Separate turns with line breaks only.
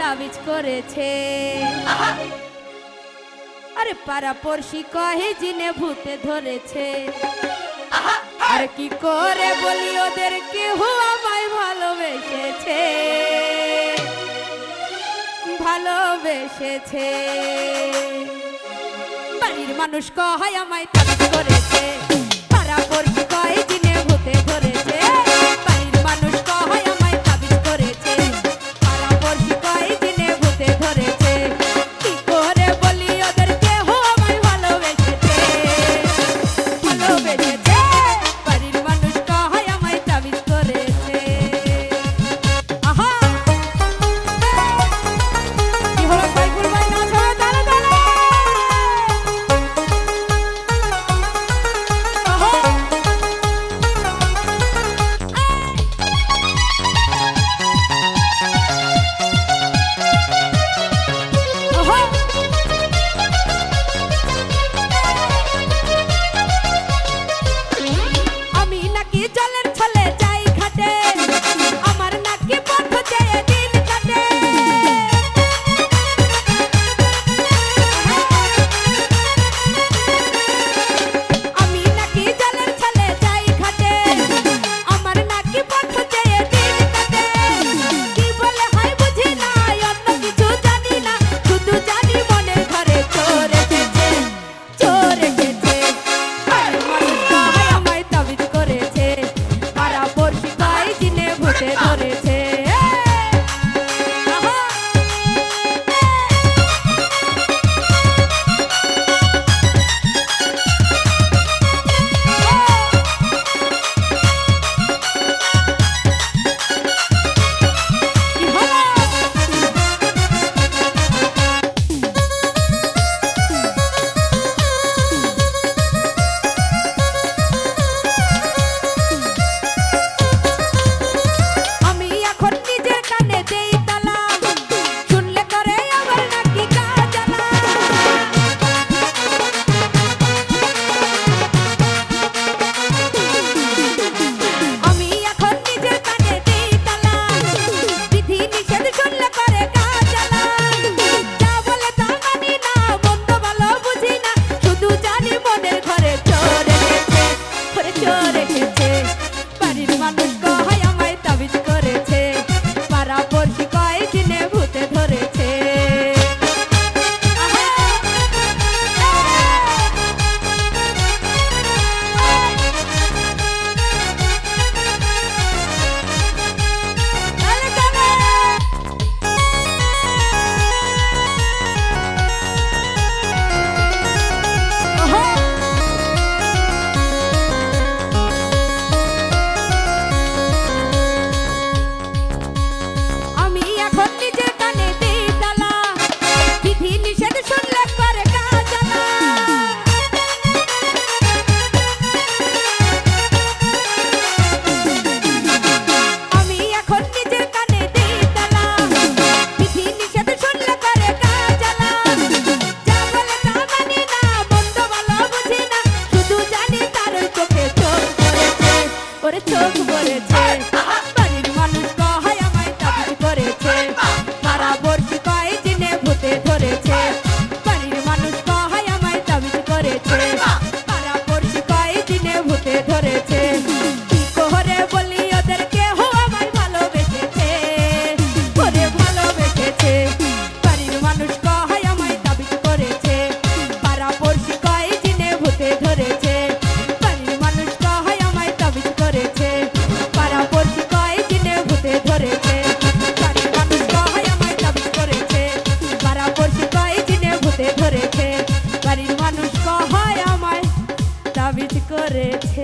তাবিজ করেছে। আরে পারা পড়শি কহে জিনে ভূতে ধরেছে। আর কি করে বলি, ওদের কে আমায় ভালোবেসেছে? ভালোবেসেছে। বাড়ির মানুষ কহায় আমায় তাবিজ করেছে। পারা পড়শি কহে জিনে হাতে ধরেছে। señores. করেছি।